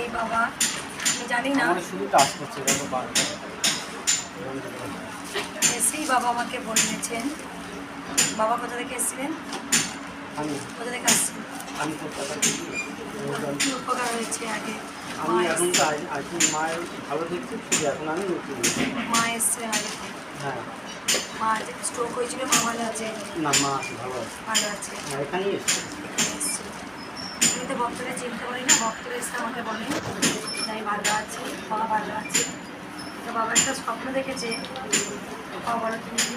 এই বাবা আমি জানি না। শুধু টাচ করছে এসেই বাবা আমাকে বলেছেন বাবা কোথা থেকে এসেছিলেন? আমি। কোথা থেকে আসছেন? আমি কলকাতা থেকে। কি উপকার হয়েছে আগে? আমি এখন তো মায়ের ভালো দেখছি শুধু এখন আমি নতুন। মা এসছে আগে। হ্যাঁ। মা স্ট্রোক হয়েছিল মা ভালো আছে? না মা ভালো আছে। ভালো আছে। এখানেই এসছে। এখানে এসছে আমি তো ভক্তরা চিনতে পারি না ভক্তরা এসে আমাকে বলে আমি ভালো আছি বাবা ভালো আছে। তো বাবা একটা স্বপ্ন দেখেছে। বাবা বলো তুমি কি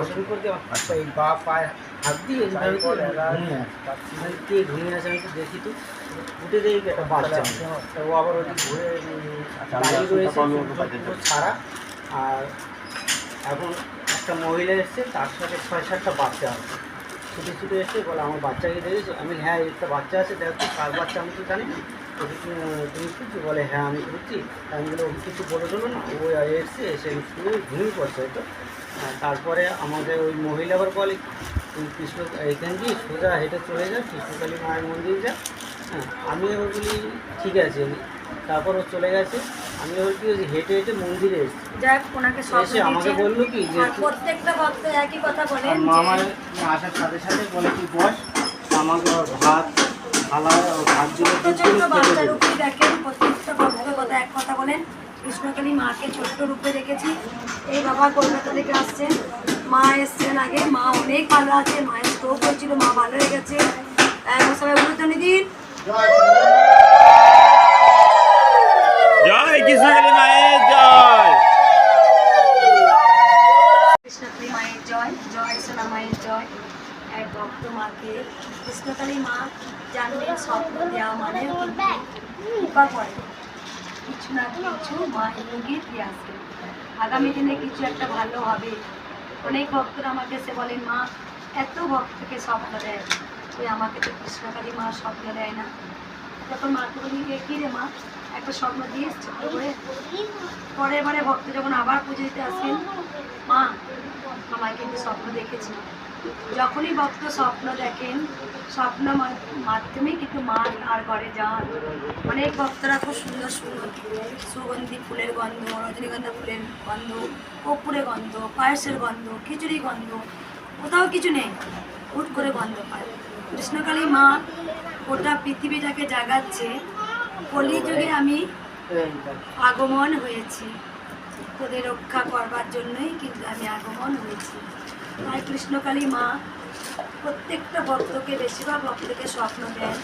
অসুখ করতে পারছি না। এই বা পায়ে হাত দিয়ে ঘুমিয়ে আছে। কে ঘুমিয়ে আছে আমি দেখি তো। উঠে দেখি একটা বাচ্চা ও আবার ওই ঘুরে দাঁড়িয়ে রয়েছে ছাড়া। আর এখন একটা মহিলা এসছে, তার সাথে ছয় সাতটা বাচ্চা আছে। ছুটে ছুটে এসে বলে, আমার বাচ্চাকে দেখেছ? আমি হ্যাঁ একটা বাচ্চা আছে, দেখো কার বাচ্চা আমি তো জানি তুমি- তুমি খুঁজছো বলে হ্যাঁ আমি তা আমি বলে, ওকে কিছু বলে দেবো না, ও এসছে, এসে ঘুমিয়ে পড়ছে হয়তো তারপরে আমাদের ওই মহিলা আবার বলে, তুই কৃষ্ণ এখান দিয়ে সোজা হেঁটে চলে যা, কৃষ্ণকালী মায়ের মন্দির যা। হ্যাঁ আমি বলি, ঠিক আছে তারপর ও চলে গেছে। আমি এবার কি হেঁটে হেঁটে মন্দিরে এসেছি। যাক ওনাকে স্বপ্ন এসে আমাকে বলল কি যে প্রত্যেকটা ভক্ত একই কথা বলেন আর মামা আসার সাথে সাথে বলে তুই বস আমাকে ওর ভাত থালা বাচ্চা রূপে দেখেন প্রত্যেকটা ভক্তের কথা এক কথা বলেন। কৃষ্ণকালী মাকে ছোট্ট রূপে দেখেছি এই বাবা কলকাতা থেকে আসছেন। মা এসছেন আগে। মা অনেক ভালো আছে। মায়ের স্ট্রোক হয়েছিল মা ভালো হয়ে গেছে একবার সবাই উল্টোনি দিন কৃষ্ণকালী মায়ের জয়? জয় মায়ের জয়। এক ভক্ত মাকে মা স্বপ্ন দেওয়া মানে কিছু মা দিয়ে আসবে। আগামী দিনে কিছু একটা ভালো হবে। অনেক ভক্তরা আমাকে এসে বলেন, মা, এত ভক্তকে স্বপ্ন দেয়। তুই আমাকে তো কৃষ্ণকালী মা স্বপ্ন দেয় না। যখন মাকে বলি কি রে মা? একটা স্বপ্ন দিয়ে পরের বারে ভক্ত যখন আবার পুজো দিতে আসেন, মা, আমায় কিন্তু স্বপ্ন দেখেছি। যখনই ভক্ত স্বপ্ন দেখেন, স্বপ্ন মা- মাধ্যমেই কিন্তু মা আর ঘরে যান। অনেক ভক্তরা খুব সুন্দর সুন্দর সুগন্ধি ফুলের গন্ধ, রজনীগন্ধা ফুলের গন্ধ, কর্পূরের গন্ধ, পায়েসের গন্ধ খিচুড়ি গন্ধ, কোথাও কিছু নেই। হুট করে গন্ধ পায়। কৃষ্ণকালী মা গোটা পৃথিবীটাকে জাগাচ্ছে কলিযুগে আমি আগমন হয়েছি। তোদের রক্ষা করবার জন্যই কিন্তু আমি আগমন হয়েছি। তাই কৃষ্ণকালী মা প্রত্যেকটা ভক্তকে, বেশিরভাগ ভক্তকে স্বপ্ন দেন।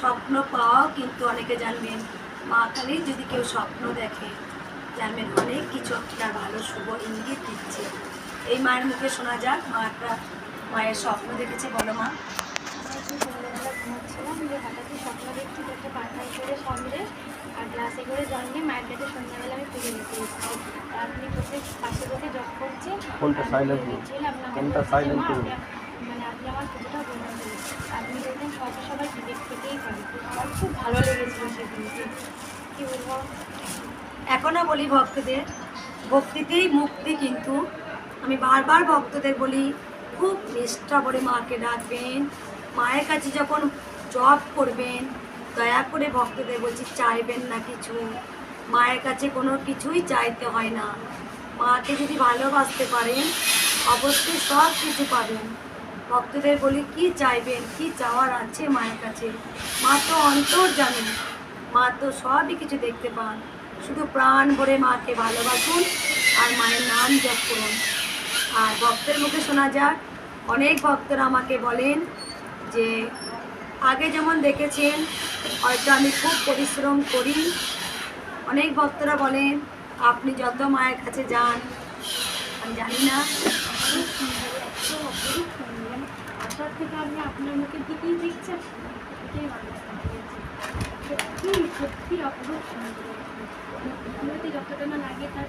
স্বপ্ন পাওয়াও কিন্তু অনেকে জানবেন, মা কালী যদি কেউ স্বপ্ন দেখে, জানবেন অনেক কিছু আপনার ভালো, শুভ ইঙ্গিত দিচ্ছে। এই মায়ের মুখে শোনা যাক মা একটা মায়ের স্বপ্ন দেখেছে বলো মা। যে হঠাৎই স্বপ্ন দেখছি একটা পাখায় করে সামনে আর গ্লাসে করে জল নিয়ে মায়ের কাছে সন্ধ্যাবেলা আমি পুজো নিতে এসেছি। আর আপনি বসে পাশে বসে জব করছে ফোনটা silent করুন। ফোনটা silent করুন। মানে আপনি আমার পুজোটা বন্ধ করুন। আপনি দেখবেন সবাই সবাই টিকিট থেকেই পারে আমার খুব ভালো লেগেছিল সেদিনকে কী বলব? এখনও বলি ভক্তদের ভক্তিতেই মুক্তি কিন্তু। আমি বারবার ভক্তদের বলি খুব নিষ্ঠা করে মাকে ডাকবেন। মায়ের কাছে যখন জব করবেন, দয়া করে ভক্তদের বলছি চাইবেন না কিছু। মায়ের কাছে কোনো কিছুই চাইতে হয় না। মাকে যদি ভালোবাসতে পারেন, অবশ্যই সব কিছু পাবেন। ভক্তদের বলি, কি চাইবেন, কি চাওয়ার আছে মায়ের কাছে? মা তো অন্তর জানেন, মা তো সবই কিছু দেখতে পান। শুধু প্রাণ ভরে মাকে ভালোবাসুন আর মায়ের নাম জপ করুন। আর ভক্তের মুখে শোনা যাক, অনেক ভক্তরা আমাকে বলেন যে আগে যেমন দেখেছেন, হয়তো আমি খুব পরিশ্রম করি। অনেক ভক্তরা বলেন আপনি যত মায়ের কাছে যান, আমি জানি না। যতটা না লাগে তার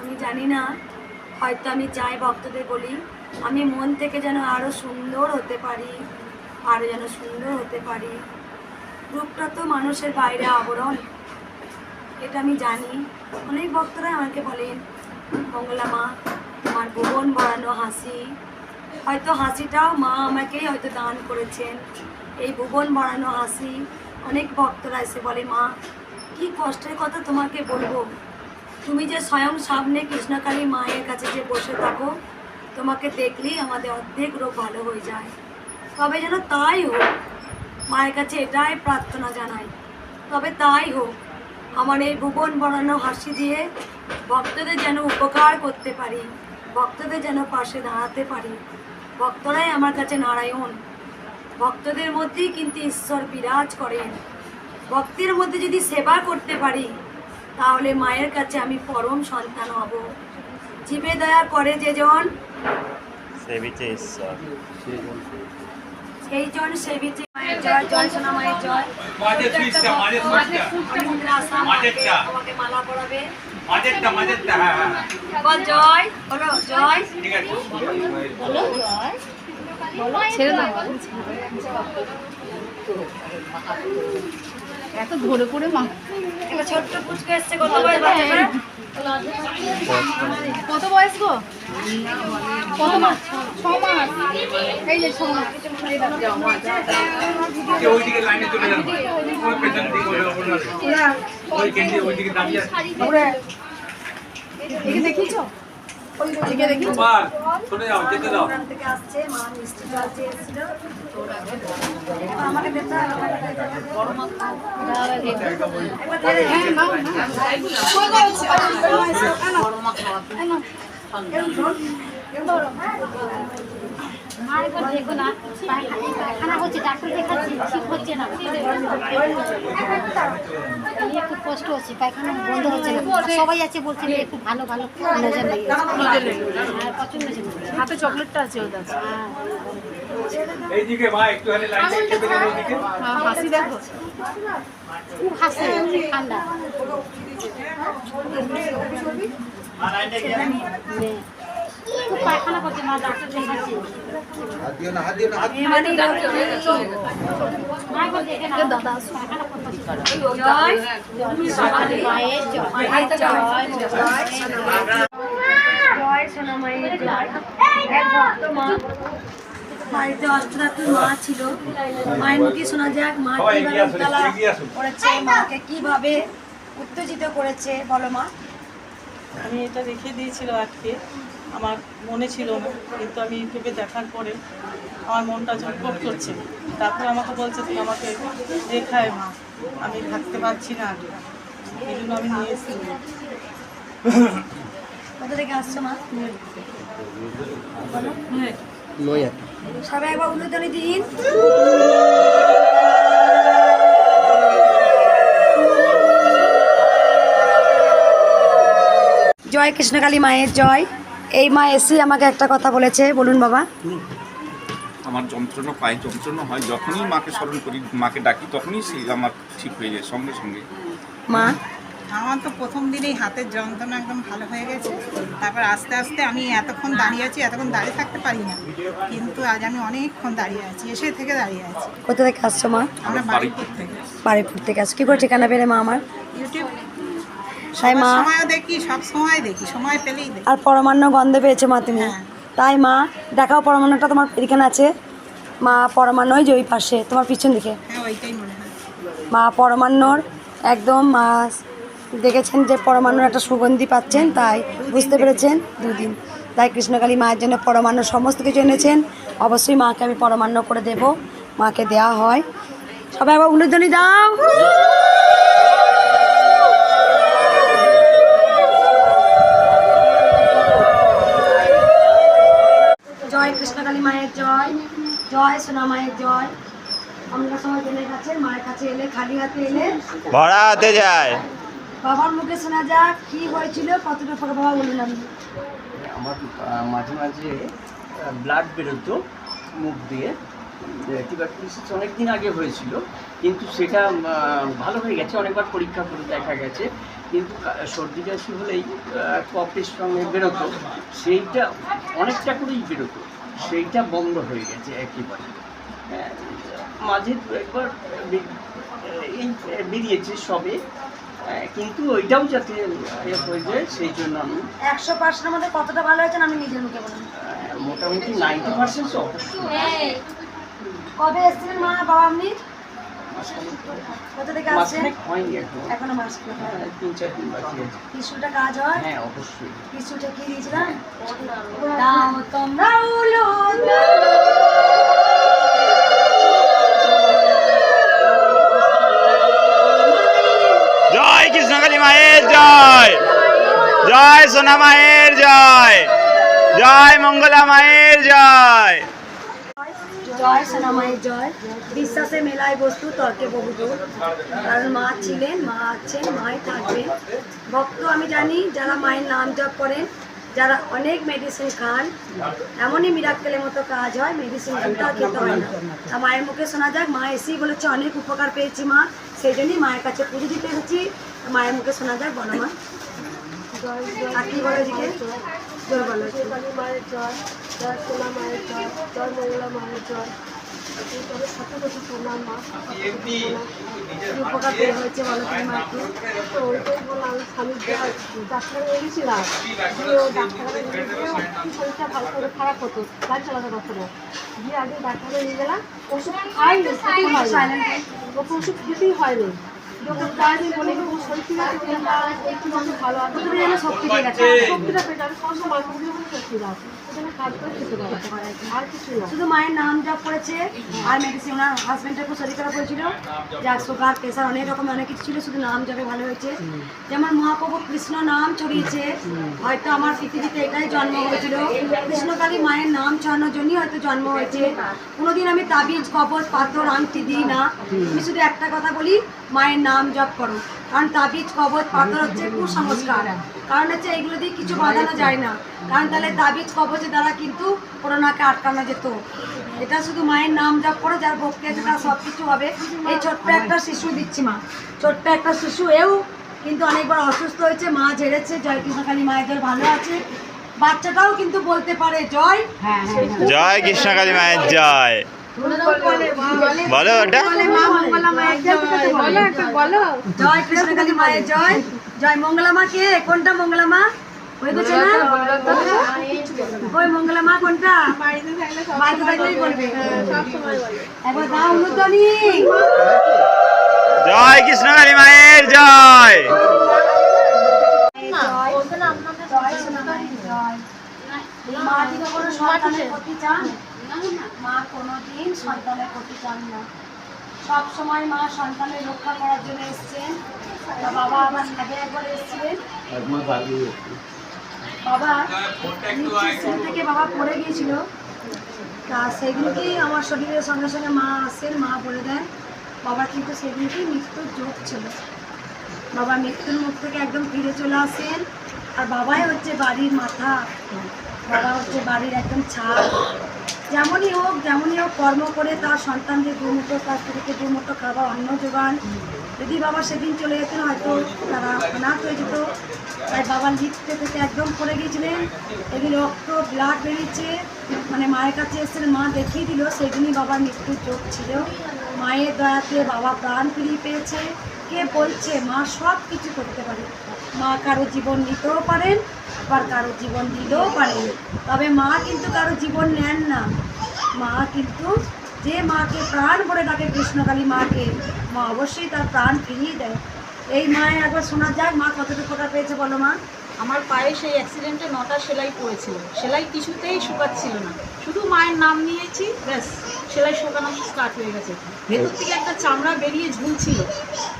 আমি জানি না, হয়তো আমি চাই ভক্তদের বলি। আমি মন থেকে যেন আরও সুন্দর হতে পারি আরও যেন সুন্দর হতে পারি। রূপটা তো মানুষের বাইরে আবরণ। এটা আমি জানি। অনেক ভক্তরাই আমাকে বলেন মঙ্গলা মা আমার ভুবন বাড়ানো হাসি। হয়তো হাসিটাও মা আমাকেই হয়তো দান করেছেন। এই ভুবন বাড়ানো হাসি। অনেক ভক্তরা এসে বলে, মা, কি কষ্টের কথা তোমাকে বলব। তুমি যে স্বয়ং সামনে কৃষ্ণকালী মায়ের কাছে যে বসে থাকো তোমাকে দেখলেই আমাদের অর্ধেক রোগ ভালো হয়ে যায়। তবে যেন তাই হোক, মায়ের কাছে এটাই প্রার্থনা জানাই। তবে তাই হোক, আমার এই ভুবন বড়ানো হাসি দিয়ে ভক্তদের যেন উপকার করতে পারি, ভক্তদের যেন পাশে দাঁড়াতে পারি। ভক্তরাই আমার কাছে নারায়ণ। ভক্তদের মধ্যেই কিন্তু ঈশ্বর বিরাজ করেন। ভক্তের মধ্যে যদি সেবা করতে পারি, তাহলে মায়ের কাছে আমি পরম সন্তান হব। জীবে দয়া করে যেজন সেবিতে ঈশ্বর সেই জন সেবিতে মায়ের জয় জয় সোনা মায়ের জয়। মাঝের সুইচটা, মাঝের সুইচটা। মন্দিরে আসলাম, মাঝেরটা। তোমাকে মালা পরাবে। মাঝেরটা মাঝেরটা হ্যাঁ হ্যাঁ হ্যাঁ। বল জয় বলো জয়। ঠিক আছে। এত ধরে করে মা। ছোট্ট পুচকে এসছে কত বয়স বাচ্চাটা কত বয়স গো? কত মাস? ছ মাস। এই যে ছ মাস। দেখিয়েছো? একে দেখিয়েছো চলে যাও যেতে দাও। থেকে আসছে মা মিষ্টি জল চেয়ে আমাকে দিতে আমাকে দিতে দেখো না পায়খানা হচ্ছে ডাক্তার দেখাচ্ছি ঠিক হচ্ছে না। একটু কষ্ট হচ্ছে পায়খানা বন্ধ হচ্ছে না। সবাই আছে বলছে একটু ভালো ভালো নজর লেগে হ্যাঁ পছন্দ হয়েছে হাতে চকলেটটা আছে ওটা হ্যাঁ। এইদিকে মা একটুখানি লাইনে ওইদিকে হাসি দেখো। খুব হাসে ঠান্ডা। পায়খানা করছে মা ডাক্তার দেখাচ্ছি এবারে মা বলছে এখানে দাদা পায়খানা করতে জয় মায়ের জয় মায়ের জয় জয় জয় সোনা মায়ের জয় এক ভক্ত মা বাড়িতে মা ছিল মায়ের মুখে শোনা যাক মা কীভাবে। করেছে মাকে কীভাবে উত্তেজিত করেছে বলো মা আমি এটা রেখে দিয়েছিল আজকে আমার মনে ছিল না কিন্তু আমি ইউটিউবে দেখার পরে আমার মনটা ঝটপট করছে। তারপর আমাকে বলছে তুই আমাকে দেখায় মা আমি থাকতে পারছি না আগে। এই জন্য আমি নিয়ে এসেছি। কোথা থেকে আসছো মা? সবাই একবার দিন জয় কৃষ্ণকালী মায়ের জয়। এই মা এসে আমাকে একটা কথা বলেছে বলুন বাবা। আমার যন্ত্রণা পায়ে যন্ত্রণা হয় যখনই মাকে স্মরণ করি মাকে ডাকি তখনই সেই আমার ঠিক হয়ে যায় সঙ্গে সঙ্গে। মা? আমার তো প্রথম দিনেই হাতের যন্ত্রণা একদম ভালো হয়ে গেছে। তারপর আস্তে আস্তে আমি এতক্ষণ দাঁড়িয়ে আছি এতক্ষণ দাঁড়িয়ে থাকতে পারি না। কিন্তু আজ আমি অনেকক্ষণ দাঁড়িয়ে আছি এসে থেকে দাঁড়িয়ে আছি। কোথা থেকে আসছো মা? আমরা বাড়িপুর থেকে। বাড়িপুর থেকে আসছো। কী করে ঠিকানা পেলে মা আমার? ইউটিউব? তাই মা। দেখি সব সময় দেখি সময় পেলেই দেখি। আর পরমান্ন গন্ধ পেয়েছ মা তুমি। হ্যাঁ। তাই মা দেখাও পরমান্নটা তোমার এখানে আছে। মা পরমান্নই যে ওই পাশে তোমার পিছন দিকে। হয় মা পরমান্নর একদম মা দেখেছেন যে পরমান্নর একটা সুগন্ধি পাচ্ছেন তাই বুঝতে পেরেছেন? দুদিন। তাই কৃষ্ণকালী মায়ের জন্য পরমান্ন সমস্ত কিছু এনেছেন। অবশ্যই মাকে আমি পরমান্ন করে দেব। মাকে দেয়া হয়। সবাই আবার উলুধ্বনি দাও। জয় কৃষ্ণকালী মায়ের জয় জয় সোনা মায়ের জয়। আমরা সবাই জেনে গেছেন মায়ের কাছে এলে খালি হাতে এলে। ভরা হাতে যায়। বাবার মুখে শোনা যাক কি হয়েছিল কতটা ফাঁকা বাবা বলুন আমি। আমার মাঝে মাঝে ব্লাড বেরোতো মুখ দিয়ে। টিউবারকুলোসিস অনেক দিন আগে হয়েছিল কিন্তু সেটা ভালো হয়ে গেছে অনেকবার পরীক্ষা করে দেখা গেছে। কিন্তু সর্দি কাশি হলেই কফের সঙ্গে বেরোতো সেইটা অনেকটা করেই বেরোতো। সেইটা বন্ধ হয়ে গেছে একেবারে। হ্যাঁ, মাঝে দু একবার এই বেরিয়েছে সবে। হ্যাঁ, কিন্তু ওইটাও যাতে ইয়ে হয়ে যায় সেই জন্য আমি একশো পার্সেন্টের মধ্যে কতটা ভালো হয়েছেন আমি নিজের মুখে বলুন মোটামুটি নাইনটি পার্সেন্ট কবে এসেছিলেন মা বাবা আপনি কোথা থেকে আসছেন হয়নি এখনও। মাস হ্যাঁ, তিন চার দিন বাকি আছে। কাজ হয়? হ্যাঁ অবশ্যই। টিস্যুটা কি দিয়েছিলাম? দাও তোমরা উলো জয় কৃষ্ণকালী মায়ের জয়। জয় সোনা মায়ের জয়। জয় মঙ্গলা মায়ের জয়। জয় সোনামায়ের জয়। বিশ্বাসে মেলায় বস্তু, তর্কে বহুদূর কারণ মা ছিলেন, মা আছেন, মাই থাকবেন। ভক্ত আমি জানি, যারা মায়ের নাম জপ করেন, যারা অনেক মেডিসিন খান, এমনই মিরাক্কেলের মতো কাজ হয় মেডিসিন আর খেতে হয় না। তা মায়ের মুখে শোনা যাক, মা এসেই বলেছে, অনেক উপকার পেয়েছি মা সেই জন্যই মায়ের কাছে পুজো দিতে এসেছি। মায়ের মুখে শোনা যাক, বলো মা। আর কি বলো মায়ের জয় জয় সোনা মায়ের জয় জয় মঙ্গলা মায়ের জয়। হয়েছে তো ডাক্তার ও শরীরটা ভালো করে খারাপ হতো না গিয়ে আগে ডাক্তারে নিয়ে গেলাম, ওষুধ ওষুধ খেতেই হয়নি যখন যায়নি বলে কি শরীর ঠিক আছে একটু ভালো আছে। যেন শক্তি পেয়ে গেছে শক্তিটা সবসময় শক্তি শুধু মায়ের নাম জপ করেছে আর মেডিসিন ওনার হাজবেন্ডের খুব শরীর খারাপ হয়েছিল। যার সুগার প্রেশার অনেক রকম অনেক কিছু ছিল শুধু নাম জপে ভালো হয়েছে। যেমন মহাপ্রভু কৃষ্ণ নাম ছড়িয়েছে হয়তো আমার পৃথিবীতে এটাই জন্ম হয়েছিল। কৃষ্ণকালী মায়ের নাম ছড়ানোর জন্যই হয়তো জন্ম হয়েছে। কোনোদিন আমি তাবিজ কবচ পাথর আংটি দিই না। আমি শুধু একটা কথা বলি মায়ের নাম জপ করো। কারণ তাবিজ কবচ পাথর হচ্ছে কুসংস্কার। কারণ হচ্ছে এগুলো দিয়ে কিছু বাঁধানো যায় না। কারণ তাহলে তাবিজ কবচের দ্বারা কিন্তু করোনাকে আটকানো যেত। এটা শুধু মায়ের নাম জপ করো যার ভক্তি আছে তার সব কিছু হবে এই ছোট্ট একটা শিশু দিচ্ছি মা। ছোট্ট একটা শিশু এও কিন্তু অনেকবার অসুস্থ হয়েছে মা ঝেড়েছে। জয় কৃষ্ণকালী মায়েদের ভালো আছে। বাচ্চাটাও কিন্তু বলতে পারে জয়। জয় কৃষ্ণকালী মায়ের জয়। বলো ওটা? জয় কৃষ্ণকালী মায়ের জয় জয় মঙ্গলা মা কে কোনটা মঙ্গলা মা ওই না ওই মঙ্গলা মা কোনটা জয় মায়ের জয় জয়। জয়। মা কোনোদিন সন্তানের ক্ষতি চান না। সব সময় মা সন্তানের রক্ষা করার জন্য এসছেন বাবা আমার আগে একবার এসেছিলেন বাবা নিচের থেকে বাবা পড়ে গিয়েছিল। তা সেদিনকেই আমার শরীরের সঙ্গে সঙ্গে মা আসেন মা বলে দেন বাবা কিন্তু সেদিনকেই মৃত্যুর যোগ ছিল? বাবা মৃত্যুর মুখ থেকে একদম ফিরে চলে আসেন। আর বাবাই হচ্ছে বাড়ির মাথা। বাবা হচ্ছে বাড়ির একদম ছাদ। যেমনই হোক যেমনই হোক কর্ম করে তার সন্তানদের দুমুঠো তার স্ত্রীকে দুমুঠো খাবার অন্ন যোগান যদি বাবা সেদিন চলে যেতেন, হয়তো তারা অনাথ হয়ে যেত। তাই বাবা লিখতে থেকে একদম পড়ে গিয়েছিলেন। এদিন রক্ত ব্লাড বেরিয়েছে। মানে মায়ের কাছে এসেছিলেন মা দেখিয়ে দিল, সেদিনই বাবার মৃত্যুর চোখ ছিল। মায়ের দয়াতে বাবা প্রাণ ফিরিয়ে পেয়েছে। কে বলছে, মা সব কিছু করতে পারে। মা কারও জীবন নিতেও পারেন, আবার কারও জীবন দিতেও পারেন। তবে মা কিন্তু কারও জীবন নেন না। মা কিন্তু যে মাকে প্রাণ করে ডাকে কৃষ্ণকালী মাকে মা, অবশ্যই তার প্রাণ ফিরিয়ে দেয়। এই মায়ের একবার শোনা যাক মা কতটুকু কোটা পেয়েছে, বলো মা। আমার পায়ে সেই অ্যাক্সিডেন্টে নটা সেলাই পড়েছিল। সেলাই কিছুতেই শুকাচ্ছিল না। শুধু মায়ের নাম নিয়েছি ব্যাস সেলাই শুকানো স্টার্ট হয়ে গেছে। ভেতর থেকে একটা চামড়া বেরিয়ে ঝুলছিল।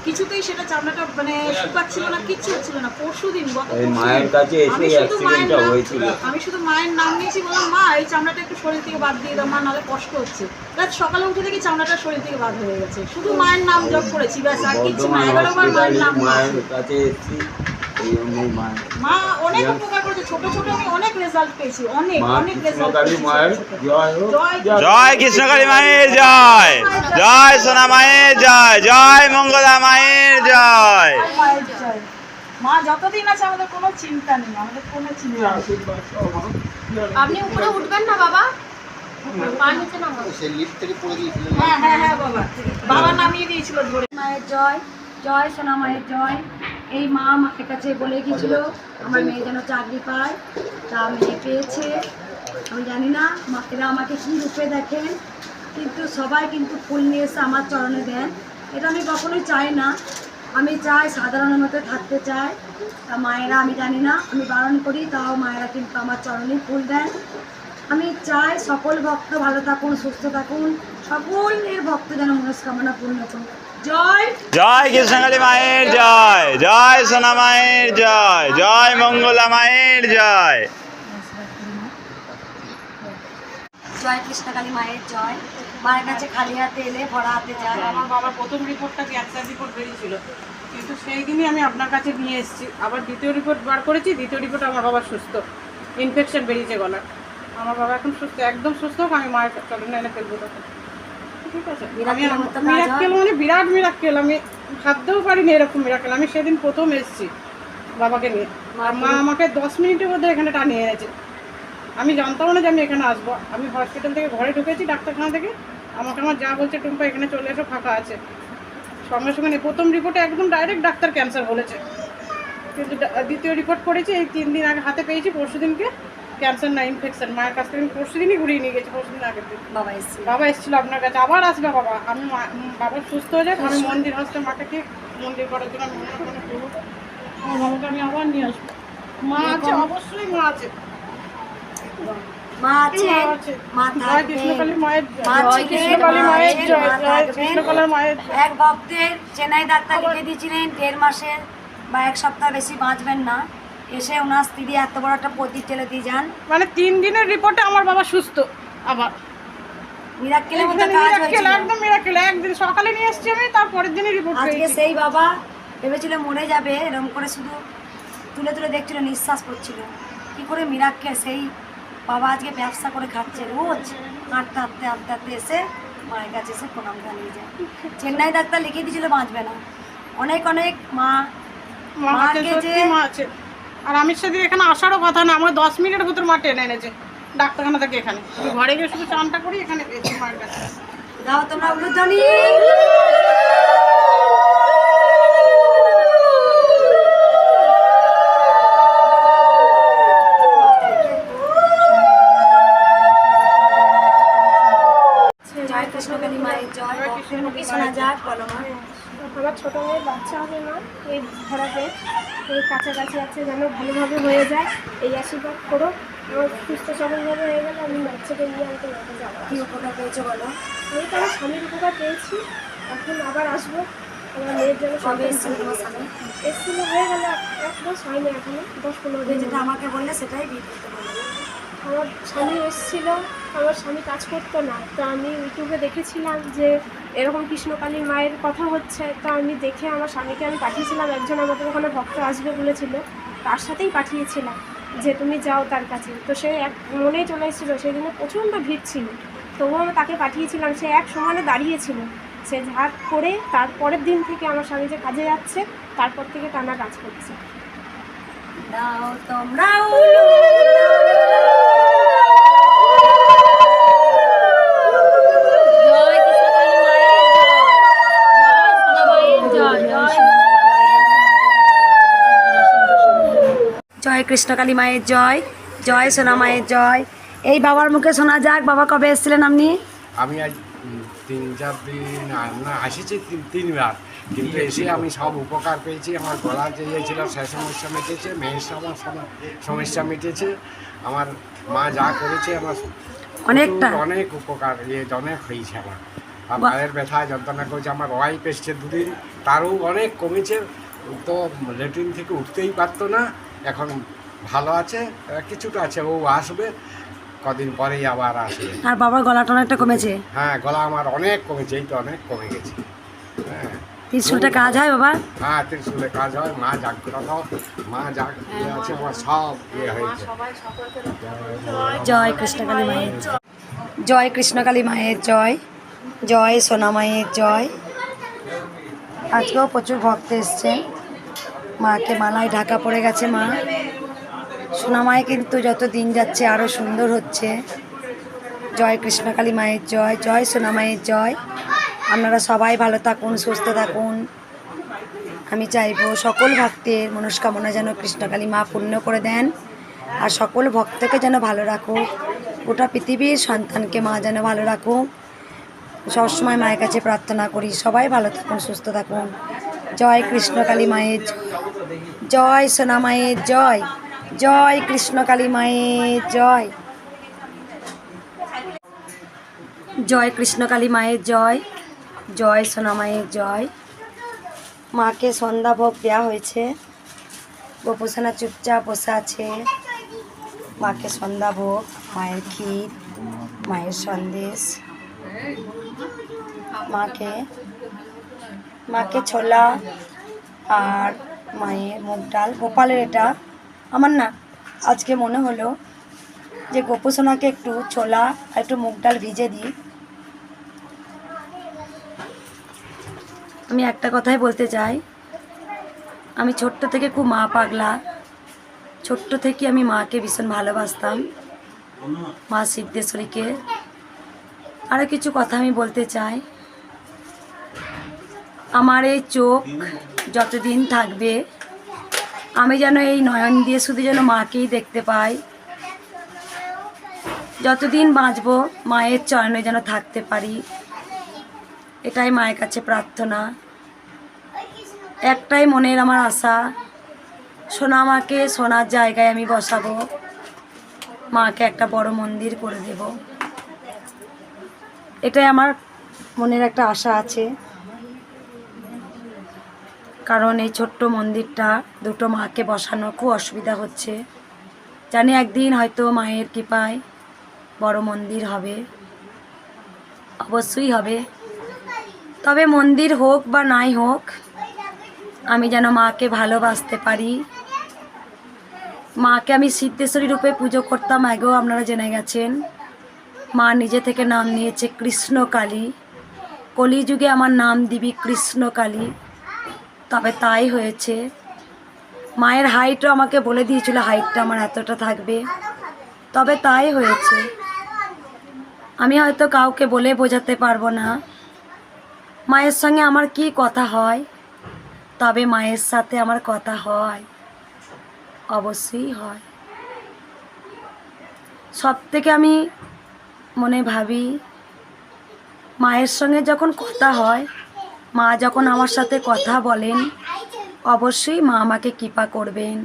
কিছুতেই সেটা চামড়াটা মানে শুকাচ্ছিল না কিচ্ছু হচ্ছিল না। পরশু দিন গত মায়ের কাছে এসে আমি শুধু মায়ের অ্যাক্সিডেন্টটা নাম হয়েছিল। আমি শুধু মায়ের নাম নিয়েছি বললাম মা এই চামড়াটা একটু শরীর থেকে বাদ দিয়ে দাও মা নাহলে কষ্ট হচ্ছে। ব্যাস সকালে উঠে দেখি চামড়াটা শরীর থেকে বাদ হয়ে গেছে। শুধু মায়ের নাম জপ করেছি ব্যাস আর কিছু না। বর্ধমান এগারো মায়ের নাম মায়ের কাছে এসেছি। এই জন্যই মায়ের মা অনেক উপকার করেছে। ছোট ছোট আমি অনেক রেজাল্ট পেয়েছি। অনেক অনেক রেজাল্ট মায়ের জয় হোক। জয় জয় কৃষ্ণকালী মায়ের জয়। জয় সোনা মায়ের জয়। জয় মঙ্গলা মায়ের জয়। মা যতদিন আছে আমাদের কোনো চিন্তা নেই আমাদের কোনো চিন্তা নেই। আপনি উপরে উঠবেন না বাবা? হ্যাঁ। হ্যাঁ হ্যাঁ বাবা। বাবা নামিয়ে দিয়েছিল ধরে। মায়ের জয়। জয় সোনা মায়ের জয়। এই মা আমাকে কাছে বলে গেছিল আমার মেয়ে যেন চাকরি পায়। তা মেয়ে পেয়েছে। আমি জানি না, মাকেরা আমাকে কী রূপে দেখেন, কিন্তু সবাই কিন্তু ফুল নিয়ে এসে আমার চরণে দেন। এটা আমি কখনোই চাই না। আমি চাই সাধারণের মতো থাকতে চাই। তা মায়েরা, আমি জানি না, আমি বারণ করি, তাও মায়েরা কিন্তু আমার চরণে ফুল দেন। আমি চাই সকল ভক্ত ভালো থাকুন, সুস্থ থাকুন সকলের ভক্ত যেন মনস্কামনা পূর্ণ করুন। জয়। জয় কৃষ্ণকালী মায়ের জয় জয় সোনা মায়ের জয় জয় মঙ্গলা মায়ের জয়। জয় কৃষ্ণকালী মায়ের জয়। মায়ের কাছে খালি হাতে এলে ভরা হাতে যায়। আমার বাবার প্রথম রিপোর্টটা ক্যান্সার রিপোর্ট বেরিয়েছিল। কিন্তু সেই দিনই আমি আপনার কাছে নিয়ে এসেছি। আবার দ্বিতীয় রিপোর্ট বার করেছি দ্বিতীয় রিপোর্ট আমার বাবা সুস্থ। ইনফেকশন বেরিয়েছে গলার আমার বাবা এখন সুস্থ একদম সুস্থ হোক আমি মায়ের চরণে এনে ফেলব তখন। ঠিক আছে। মিরাক্কেল মানে বিরাট মিরাক্কেল আমি ভাবতেও পারিনি এরকম মিরাক্কেল। আমি সেদিন প্রথম এসেছি বাবাকে নিয়ে। মা আমাকে দশ মিনিটের মধ্যে এখানে টানিয়ে এনেছে। আমি জানতাম না যে আমি এখানে আসব। আমি হসপিটাল থেকে ঘরে ঢুকেছি ডাক্তারখানা থেকে। আমাকে আমার যা বলছে টুম্পা এখানে চলে এসো ফাঁকা আছে। সঙ্গে সঙ্গে প্রথম রিপোর্টে একদম ডাইরেক্ট ডাক্তার ক্যান্সার বলেছে। কিন্তু দ্বিতীয় রিপোর্ট করেছি এই তিন দিন আগে হাতে পেয়েছি পরশু দিনকে ক্যান্সার না ইনফেকশন মায়ের কাছ থেকে পরশু দিনই ঘুরিয়ে নিয়ে গেছি পরশু দিন আগের দিন। বাবা এসছে বাবা এসেছিল আপনার কাছে আবার আসবে বাবা। আমি বাবা সুস্থ হয়ে যাক আমি মন্দির হচ্ছে মাকে ঠিক মন্দির করার জন্য আমি মনে মনে করব। আমার বাবাকে আমি আবার নিয়ে আসব। মা আছে অবশ্যই মা আছে। মা আছে মা আছে। মা জয় থাকবে। কৃষ্ণকালী মায়ের জয়। কৃষ্ণকালী মায়ের জয় মা জয় থাকবেন। কৃষ্ণকালী মায়ের এক ভক্তের চেন্নাই ডাক্তার লিখে দিয়েছিলেন দেড় মাসের বা এক সপ্তাহ বেশি বাঁচবেন না। এসে ওনার স্ত্রী এত বড় একটা প্রদীপ টেলে দিয়ে যান। মানে তিন দিনের রিপোর্টে আমার বাবা সুস্থ আবার। মিরাক্কেলের মতো এখানে কাজ হয়েছিল। একদম মিরাকেল একদিন সকালে নিয়ে এসছি আমি তারপরের দিনই রিপোর্ট আজকে সেই বাবা ভেবেছিল মরে যাবে এরকম করে শুধু তুলে তুলে দেখছিল নিঃশ্বাস পড়ছিল। কি করে মিরাক্কেল সেই বাবা আজকে ব্যবসা করে খাচ্ছে রোজ। হাঁটতে হাঁটতে হাঁটতে হাঁটতে এসে মায়ের কাছে এসে প্রণাম জানিয়ে যায়। চেন্নাই ডাক্তার লিখে দিয়েছিল বাঁচবে না। অনেক অনেক মা মা মাকে যে- আর আমি সেদিন এখানে আসারও কথা না, আমার দশ মিনিটের ভিতর মা টেনে এনেছে ডাক্তারখানা থেকে এখানে। ঘরে গিয়ে শুধু চানটা করি, এখানে পেয়েছি তোমরা ছোটো মেয়ের বাচ্চা হবে না এই ধরাতে এই কাছাকাছি আছে যেন ভালোভাবে হয়ে যায় এই আশীর্বাদ করো। আমার সুস্থ সবলভাবে হয়ে গেলে আমি বাচ্চাকে নিয়ে আমাকে মাঠে যাব। কি উপকার পেয়েছ বলো? আমি তো আমার স্বামীর উপকার পেয়েছি এখন আবার আসব। আমার মেয়ের জন্য কবে এসেছিল তোমার স্বামী? এসেছিল হয়ে গেল এক মাস হয়নি এখনও দশ পনেরো দিন যেটা আমাকে বললে সেটাই বিয়ে করতে বলো আমার স্বামী এসেছিল আমার স্বামী কাজ করতো না তো আমি ইউটিউবে দেখেছিলাম যে এরকম কৃষ্ণকালী মায়ের কথা হচ্ছে তো আমি দেখে আমার স্বামীকে আমি পাঠিয়েছিলাম একজন আমাদের ওখানে ভক্ত আসবে বলেছিল তার সাথেই পাঠিয়েছিলাম যে তুমি যাও তার কাছে তো সে এক মনেই চলে এসেছিল সেদিনে প্রচণ্ড ভিড় ছিল তবুও আমি তাকে পাঠিয়েছিলাম সে এক সমানে দাঁড়িয়েছিল সে ঝাড় করে তারপরের দিন থেকে আমার স্বামী যে কাজে যাচ্ছে তারপর থেকে টানা কাজ করছে দাও তোমরা জয় কৃষ্ণকালী মায়ের জয় জয় সোনা মায়ের জয়। এই বাবার মুখে শোনা যাক বাবা কবে এসেছিলেন আপনি? আমি আজ তিন চার দিন না আসিছি তিন তিনবার। কিন্তু এসে আমি সব উপকার পেয়েছি আমার গলা যে ইয়ে ছিল সে সমস্যা মিটেছে মেয়ের সম- সমস্যা মিটেছে। আমার মা যা করেছে আমার অনেকটা। অনেক উপকার ইয়ে অনেক হয়েছে আমার। আর পায়ের ব্যথা যন্ত্রণা করেছে আমার ওয়াইফ এসছে দুদিন তারও অনেক কমেছে। তো লেট্রিন থেকে উঠতেই পারতো না। এখন ভালো আছে কিছুটা আছে ও আসবে কদিন পরেই আবার আসবে। আর বাবার গলাটা অনেকটা কমেছে? হ্যাঁ গলা আমার অনেক কমেছে এই তো অনেক কমে গেছে। হ্যাঁ। ত্রিশুলটা কাজ হয় বাবা? হ্যাঁ ত্রিশুলে কাজ হয় মা জাগ্রত মা জাগ ইয়ে আছে আমার সব ইয়ে হয়েছে। জয় কৃষ্ণকালী মায়ের জয়। কৃষ্ণকালী মায়ের জয় জয় সোনা মায়ের জয়। আজকেও প্রচুর ভক্ত এসছে মাকে মালায় ঢাকা পড়ে গেছে মা। সোনামায় কিন্তু যত দিন যাচ্ছে আরও সুন্দর হচ্ছে। জয় কৃষ্ণকালী মায়ের জয় জয় সোনামায়ের জয়। আপনারা সবাই ভালো থাকুন, সুস্থ থাকুন। আমি চাইব সকল ভক্তের মনস্কামনা যেন কৃষ্ণকালী মা পূর্ণ করে দেন। আর সকল ভক্তকে যেন ভালো রাখুক। গোটা পৃথিবীর সন্তানকে মা যেন ভালো রাখুক। সবসময় মায়ের কাছে প্রার্থনা করি, সবাই ভালো থাকুন, সুস্থ থাকুন। জয় কৃষ্ণকালী মায়ের জয়। সোনা মায়ের জয় জয় কৃষ্ণকালী মায়ের জয়। জয় কৃষ্ণকালী মায়ের জয় জয় সোনা মায়ের জয়। মাকে সন্ধ্যা ভোগ দেওয়া হয়েছে। গোপোষণা চুপচাপ বসে আছে। মাকে সন্ধ্যা ভোগ, মায়ের ক্ষীর, মায়ের সন্দেশ। মাকে মাকে ছোলা আর মায়ের মুগ ডাল। গোপালের এটা। আমার না আজকে মনে হলো যে গোপোষণাকে একটু ছোলা আর একটু মুগ ডাল ভিজে দিই। আমি একটা কথাই বলতে চাই। আমি ছোট্ট থেকে খুব মা পাগলা। ছোট্ট থেকে আমি মাকে ভীষণ ভালোবাসতাম। মা সিদ্ধেশ্বরীকে। আরও কিছু কথা আমি বলতে চাই। আমার এই চোখ যতদিন থাকবে, আমি যেন এই নয়ন দিয়ে শুধু যেন মাকেই দেখতে পাই। যতদিন বাঁচবো, মায়ের চরণে যেন থাকতে পারি। এটাই মায়ের কাছে প্রার্থনা। একটাই মনের আমার আশা, সোনা মাকে সোনার জায়গায় আমি বসাবো। মাকে একটা বড় মন্দির করে দেব। এটাই আমার মনের একটা আশা আছে। কারণ এই ছোট্ট মন্দিরটা দুটো মাকে বসানো খুব অসুবিধা হচ্ছে। জানি একদিন হয়তো মায়ের কৃপায় বড় মন্দির হবে। অবশ্যই হবে। তবে মন্দির হোক বা নাই হোক, আমি যেন মাকে ভালোবাসতে পারি। মাকে আমি সিদ্ধেশ্বরী রূপে পুজো করতাম আগেও আপনারা জেনে গেছেন। মা নিজে থেকে নাম নিয়েছে কৃষ্ণকালী। কলিযুগে আমার নাম দিবি কৃষ্ণকালী। তবে তাই হয়েছে। মায়ের হাইটও আমাকে বলে দিয়েছিল, হাইটটা আমার এতটা থাকবে। তবে তাই হয়েছে। আমি হয়তো কাউকে বলে বোঝাতে পারব না। মায়ের সঙ্গে আমার কি কথা হয়? তবে মায়ের সাথে আমার কথা হয়। অবশ্যই হয়। সব থেকে আমি মনে ভাবি, মায়ের সঙ্গে যখন কথা হয় মা যখন আমার সাথে কথা বলেন, অবশ্যই মা আমাকে কৃপা করবেন।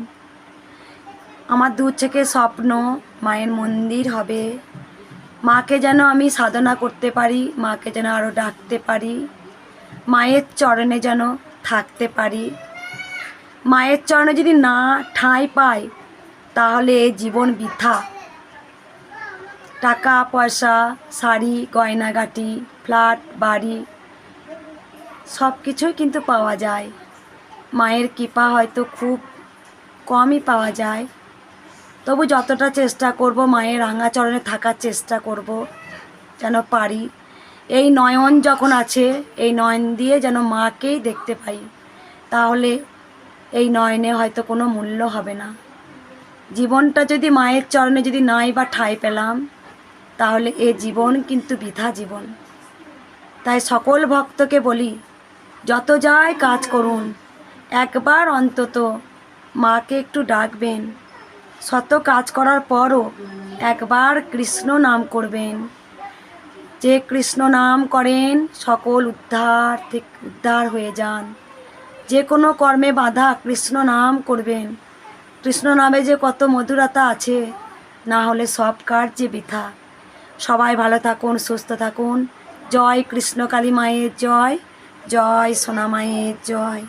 আমার দূর থেকে স্বপ্ন মায়ের মন্দির হবে। মাকে যেন আমি সাধনা করতে পারি, মাকে যেন আরও ডাকতে পারি, মায়ের চরণে যেন থাকতে পারি। মায়ের চরণে যদি না ঠাঁই পাই, তাহলে এই জীবন বৃথা। টাকা, পয়সা, শাড়ি, গয়নাগাটি, ফ্ল্যাট, বাড়ি সব কিছুই কিন্তু পাওয়া যায়। মায়ের কৃপা হয়তো খুব কমই পাওয়া যায়। তবু যতটা চেষ্টা করব, মায়ের রাঙা চরণে থাকার চেষ্টা করব, যেন পারি। এই নয়ন যখন আছে, এই নয়ন দিয়ে যেন মাকেই দেখতে পাই, তাহলে এই নয়নে হয়তো কোনো মূল্য হবে না। জীবনটা যদি মায়ের চরণে যদি নাই বা ঠাঁই পেলাম, তাহলে এ জীবন কিন্তু বৃথা জীবন। তাই সকল ভক্তকে বলি যত যায় কাজ করুন। একবার অন্তত মাকে একটু ডাকবেন। শত কাজ করার পরও একবার কৃষ্ণ নাম করবেন। যে কৃষ্ণ নাম করেন, সকল উদ্ধার থেকে, উদ্ধার হয়ে যান। যে কোনো কর্মে বাধা কৃষ্ণ নাম করবেন। কৃষ্ণ নামে যে কত মধুরতা আছে, না হলে সব কার্যে বৃথা। সবাই ভালো থাকুন, সুস্থ থাকুন। জয় কৃষ্ণকালী মায়ের জয়। জয় সোনামায়ের জয়।